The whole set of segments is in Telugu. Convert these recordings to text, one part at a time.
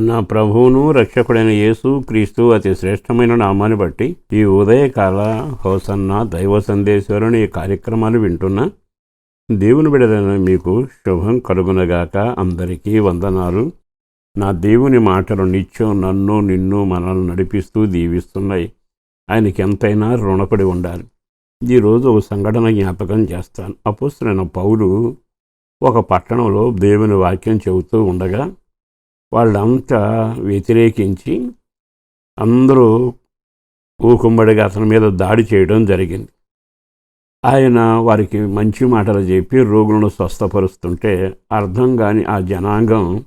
నా ప్రభువును రక్షకుడైన యేసు క్రీస్తు అతి శ్రేష్టమైన నామాన్ని బట్టి ఈ ఉదయకాల హోసన్న దైవ సందేశ్వరుని ఈ కార్యక్రమాలు వింటున్నా. దేవుని బిడలైన మీకు శుభం కలుగునగాక అందరికీ వందనాలు. నా దేవుని మాటలు నిత్యం నన్ను నిన్ను మనల్ని నడిపిస్తూ దీవిస్తున్నాయి. ఆయనకి ఎంతైనా రుణపడి ఉండాలి. ఈరోజు ఒక సంఘటన జ్ఞాపకం చేస్తాను. అపోస్తులైన పౌలు ఒక పట్టణంలో దేవుని వాక్యం చెబుతూ ఉండగా వాళ్ళంతా వ్యతిరేకించి అందరూ ఊకుమ్మడిగా అతని మీద దాడి చేయడం జరిగింది. ఆయన వారికి మంచి మాటలు చెప్పి రోగులను స్వస్థపరుస్తుంటే అర్థం కాని ఆ జనాంగం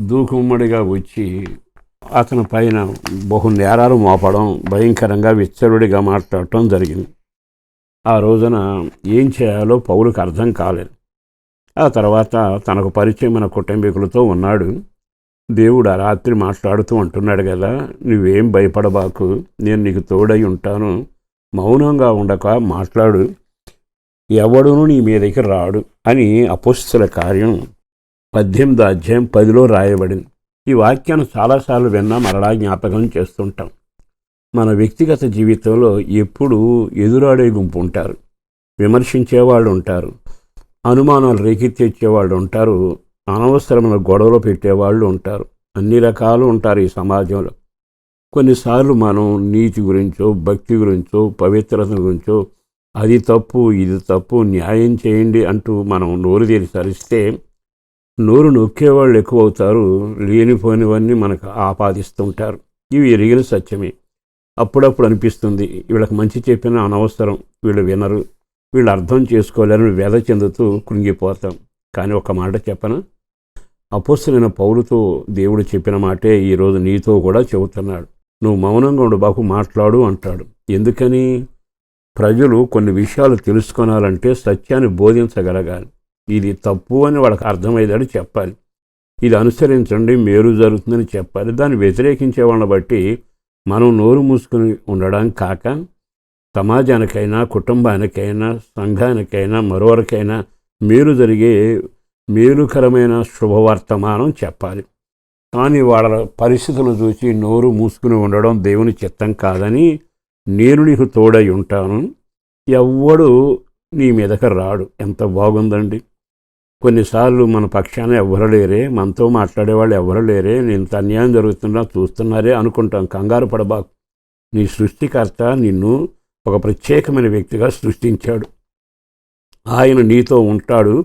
దూకుమ్మడిగా వచ్చి అతని పైన బహు నేరాలు మోపడం భయంకరంగా విచ్చరుడిగా మాట్లాడటం జరిగింది. ఆ రోజున ఏం చేయాలో పౌరుకు అర్థం కాలేదు. ఆ తర్వాత తనకు పరిచయమైన కుటుంబీకులతో ఉన్నాడు. దేవుడు ఆ రాత్రి మాట్లాడుతూ అంటున్నాడు కదా నువ్వేం భయపడబాకు నేను నీకు తోడై ఉంటాను. మౌనంగా ఉండక మాట్లాడు. ఎవడును నీ మీదకి రాడు అని అపుస్తుల కార్యం పద్దెనిమిది అధ్యాయం పదిలో రాయబడింది. ఈ వాక్యాన్ని చాలాసార్లు విన్నా మరలా జ్ఞాపకం చేస్తుంటాం. మన వ్యక్తిగత జీవితంలో ఎప్పుడు ఎదురాడే గుంపు ఉంటారు. విమర్శించేవాళ్ళు ఉంటారు. అనుమానాలు రేకెత్తేచ్చేవాళ్ళు ఉంటారు అనవసరమైన గొడవలు పెట్టేవాళ్ళు ఉంటారు. అన్ని రకాలు ఉంటారు ఈ సమాజంలో. కొన్నిసార్లు మనం నీతి గురించో భక్తి గురించో పవిత్రత గురించో అది తప్పు ఇది తప్పు న్యాయం చేయండి అంటూ మనం నోరు తీరి సరిస్తే నోరు నొక్కేవాళ్ళు ఎక్కువ అవుతారు లేనిపోయినవన్నీ మనకు ఆపాదిస్తుంటారు. ఇవి ఎరిగిన సత్యమే. అప్పుడప్పుడు అనిపిస్తుంది వీళ్ళకి మంచి చెప్పిన అనవసరం వీళ్ళు వినరు. వీళ్ళు అర్థం చేసుకోలేరని వ్యధ చెందుతూ కృంగిపోతాం. కానీ ఒక మాట చెప్పన? అపోస్తులైన పౌరుతో దేవుడు చెప్పిన మాటే ఈరోజు నీతో కూడా చెబుతున్నాడు. నువ్వు మౌనంగా ఉండు బాబు మాట్లాడు అంటాడు. ఎందుకని? ప్రజలు కొన్ని విషయాలు తెలుసుకోనాలంటే సత్యాన్ని బోధించగలగాలి. ఇది తప్పు అని వాళ్ళకి అర్థమయ్యేదాడు చెప్పాలి. ఇది అనుసరించండి మేలు జరుగుతుందని చెప్పాలి. దాన్ని వ్యతిరేకించే వాళ్ళని బట్టి మనం నోరు మూసుకుని ఉండడం కాక సమాజానికైనా కుటుంబానికైనా సంఘానికైనా మరొకరికైనా మేలు జరిగే మేలుకరమైన శుభవర్తమానం చెప్పాలి. కానీ వాళ్ళ పరిస్థితులు చూసి నోరు మూసుకుని ఉండడం దేవుని చిత్తం కాదని నేను నీకు తోడై ఉంటాను. ఎవ్వడు నీ మీదకి రాడు. ఎంత బాగుందండి. కొన్నిసార్లు మన పక్షాన ఎవ్వరు లేరే మనతో మాట్లాడేవాళ్ళు ఎవరు లేరే నేను అన్యాయం జరుగుతున్నా చూస్తున్నారే అనుకుంటాం. కంగారు పడబాకు. నీ సృష్టికర్త నిన్ను ఒక ప్రత్యేకమైన వ్యక్తిగా సృష్టించాడు. ఆయన నీతో ఉంటాడు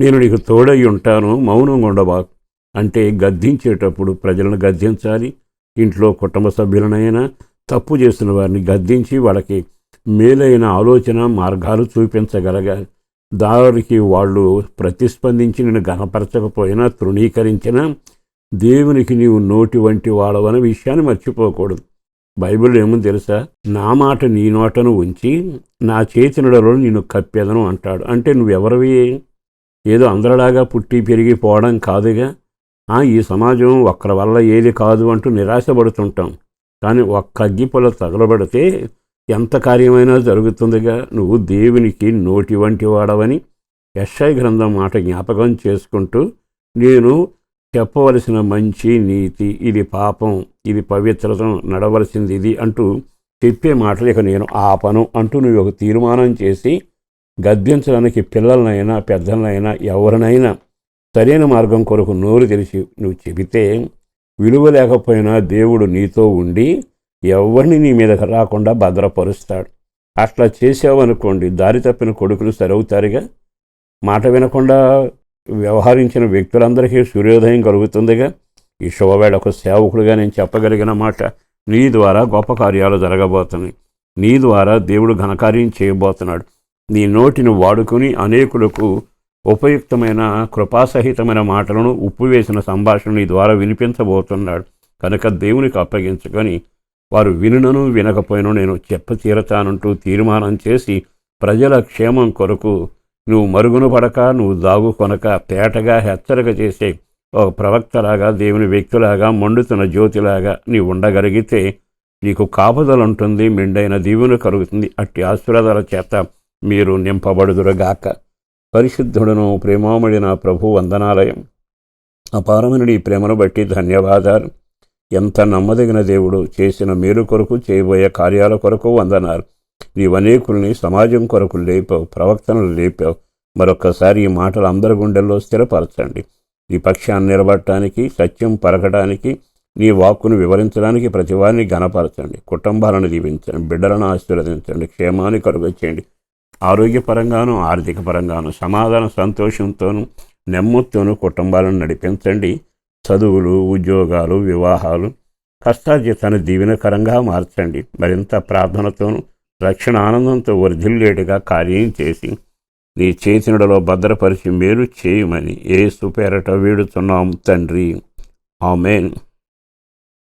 నేను నీకు తోడై ఉంటాను మౌనంగా ఉండబాకు అంటే గద్దించేటప్పుడు ప్రజలను గద్దించాలి. ఇంట్లో కుటుంబ సభ్యులనైనా తప్పు చేసిన వారిని గద్దించి వాళ్ళకి మేలైన ఆలోచన మార్గాలు చూపించగలగాలి. దారికి వాళ్ళు ప్రతిస్పందించి నేను గనపరచకపోయినా తృణీకరించినా దేవునికి నీవు నోటి వంటి వాడవన్న విషయాన్ని మర్చిపోకూడదు. బైబిల్ ఏముంది తెలుసా? నా మాట నీ నోటను ఉంచి నా చేతినడలో నేను కప్పేదను అంటాడు. అంటే నువ్వెవరివి? ఏదో అందరిలాగా పుట్టి పెరిగి పోవడం కాదుగా? ఈ సమాజం ఒక్కరి వల్ల ఏది కాదు అంటూ నిరాశపడుతుంటాం. కానీ ఒక్క అగ్గిపొల తగలబడితే ఎంత కార్యమైనా జరుగుతుందిగా? నువ్వు దేవునికి నోటి వంటి వాడవని యశ్ఐ గ్రంథం మాట జ్ఞాపకం చేసుకుంటూ నేను చెప్పవలసిన మంచి నీతి ఇది పాపం ఇది పవిత్రత నడవలసింది ఇది అంటూ చెప్పే మాటలు ఇక నేను ఆపను అంటూ నువ్వు ఒక తీర్మానం చేసి గద్దించడానికి పిల్లలనైనా పెద్దలనైనా ఎవరినైనా సరైన మార్గం కొరకు నోరు తెలిసి నువ్వు చెబితే విలువ లేకపోయినా దేవుడు నీతో ఉండి ఎవరిని నీ మీదకి రాకుండా భద్రపరుస్తాడు. అట్లా చేసావనుకోండి దారి తప్పిన కొడుకులు సరవుతారుగా? మాట వినకుండా వ్యవహరించిన వ్యక్తులందరికీ సూర్యోదయం కలుగుతుందిగా. ఈ శుభవేళ ఒక సేవకుడుగా నేను చెప్పగలిగిన మాట నీ ద్వారా గొప్ప కార్యాలు జరగబోతున్నాయి. నీ ద్వారా దేవుడు ఘనకార్యం చేయబోతున్నాడు. నీ నోటిని వాడుకుని అనేకులకు ఉపయుక్తమైన కృపాసహితమైన మాటలను ఉప్పు వేసిన సంభాషణ నీ ద్వారా వినిపించబోతున్నాడు. కనుక దేవునికి అప్పగించుకొని వారు వినునను వినకపోయినను నేను చెప్ప తీరతానంటూ తీర్మానం చేసి ప్రజల క్షేమం కొరకు నువ్వు మరుగున పడక నువ్వు దాగు కొనక తేటగా హెచ్చరిక చేసే ఒక ప్రవక్తలాగా దేవుని వ్యక్తులాగా మండుతున్న జ్యోతిలాగా నీవు ఉండగలిగితే నీకు కాపుదలుంటుంది మెండైన దీవును కలుగుతుంది. అట్టి ఆశీర్వాదాల చేత మీరు నింపబడుదురుగాక. పరిశుద్ధుడను నా ప్రభు వందనాలయం. అపారమైన నీ ప్రేమను బట్టి ధన్యవాదాలు. ఎంత నమ్మదగిన దేవుడు చేసిన మేలు కొరకు చేయబోయే కార్యాల కొరకు వందనాలు. నీవు అనేకుల్ని సమాజం కొరకు లేపావు ప్రవక్తనలు లేపావు మరొక్కసారి ఈ మాటలు అందరి గుండెల్లో స్థిరపరచండి. నీ పక్షాన్ని నిలబడటానికి సత్యం పరకడానికి నీ వాక్కును వివరించడానికి ప్రతివారిని గణపరచండి కుటుంబాలను దీవించండి. బిడ్డలను ఆశీర్వదించండి. క్షేమాన్ని కలుగ చేయండి. ఆరోగ్యపరంగాను ఆర్థిక పరంగాను సమాధాన సంతోషంతోనూ నెమ్మదితోనూ కుటుంబాలను నడిపించండి. చదువులు ఉద్యోగాలు వివాహాలు కష్టార్జితాన్ని దీవెనకరంగా మార్చండి. మరింత ప్రార్థనతోనూ రక్షణ ఆనందంతో వర్ధిల్లేటుగా కార్యం చేసి నీ చేతినడలో భద్రపరిచి మేలు చేయమని ఏ సుపేరట వేడుతున్నాం తండ్రి. ఆమెన్.